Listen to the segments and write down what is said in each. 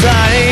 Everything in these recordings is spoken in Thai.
เ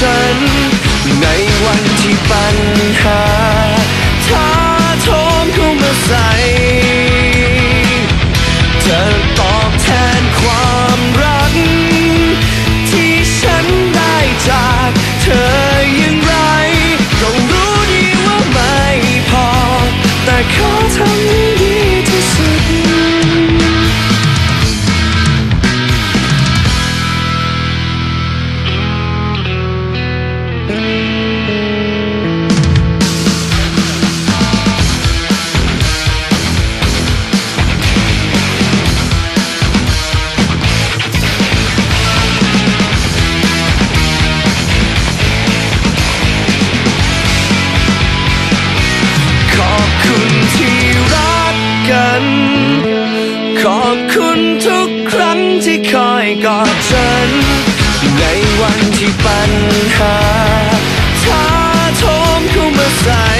ฉันใน อยกอดฉัน ในวันที่ปัญหาท้าโทมเข้ามาใส่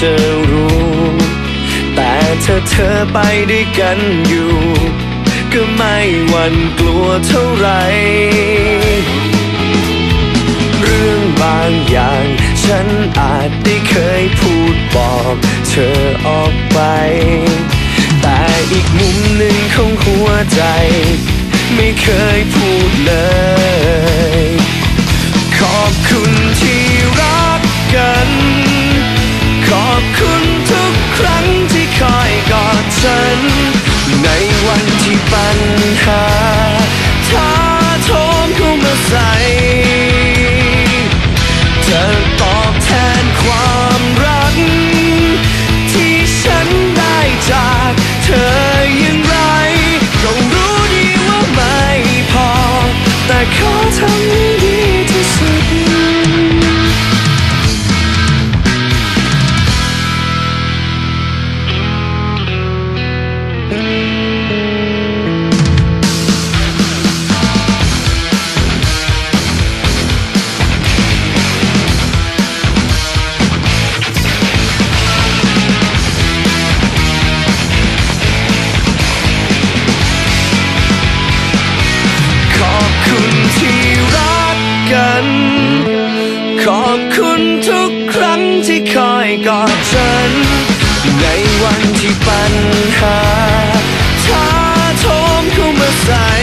จะรู้ แต่ถ้าเธอไปด้วยกันอยู่ ก็ไม่หวั่นกลัวเท่าไหร่เรื่องบางอย่าง ฉันอาจได้เคยพูดบอกเธอออกไป แต่อีกมุมหนึ่งของหัวใจ ไม่เคยพูดเลย อยกอดฉัน ในวันที่ปัญหา กอดฉัน ในวันที่ปัญหาท้าทถมเข้ามาใส่